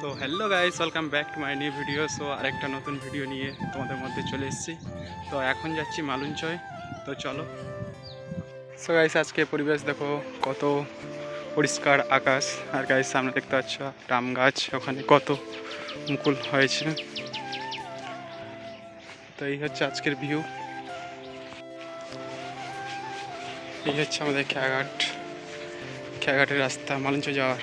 So hello guys welcome back to my new video so আরেকটা নতুন video নিয়ে তোমাদের মধ্যে চলে এসেছি। তো, এখন যাচ্ছি মালুঞ্চয় তো, চলো। সো গাইস আজকে পরিবেশ দেখো কত পরিষ্কার আকাশ। আর গাইস সামনে দেখতে পাচ্ছ আম গাছ, ওখানে কত মুকুল হয়েছে। তো, এই হচ্ছে আজকের ভিউ এই হচ্ছে আমাদের খেয়াঘাট। খেয়াঘাটের রাস্তা মালুঞ্চয় যাওয়ার।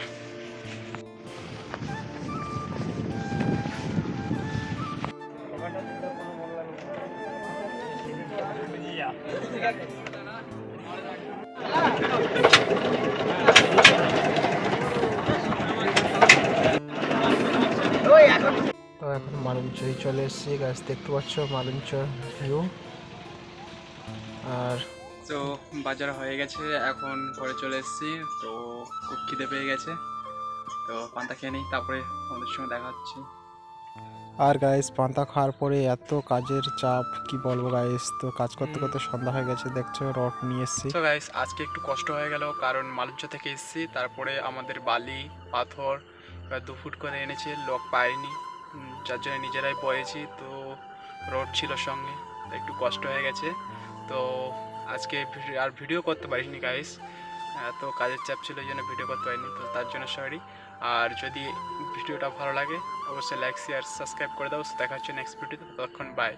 তো এখন মালঞ্চই চলে এসেছি গাছ দেখতে পাচ্ছ মালঞ্চর ভিউ আর তো বাজার হয়ে গেছে, এখন পরে চলে এসেছি, তো খুব খিদে পেয়ে গেছে। তো পান্তা খেয়ে নিই, তারপরে আমাদের সঙ্গে দেখা হচ্ছে। আর গাইস পান্তা খাওয়ার পরে এত কাজের চাপ কি বলব গাইস তো কাজ করতে করতে সন্ধ্যা হয়ে গেছে দেখছ রড নিয়ে এসেছি। তো গাইস আজকে একটু কষ্ট হয়ে গেল কারণ মালুঞ্চ থেকে এসেছি তারপরে আমাদের বালি পাথর দু ফুট করে এনেছে লোক পায়নি যার জন্য নিজেরাই বয়েছি তো রোড ছিল সঙ্গে একটু কষ্ট হয়ে গেছে তো আজকে আর ভিডিও করতে পারিনি গাইস এত কাজের চাপ ছিল, এই জন্য ভিডিও করতে পারিনি, তো তার জন্য সরি আর যদি ভিডিওটা ভালো লাগে, অবশ্যই লাইক শেয়ার সাবস্ক্রাইব করে দাও। দেখা হচ্ছে নেক্সট ভিডিওতে ততক্ষণ বাই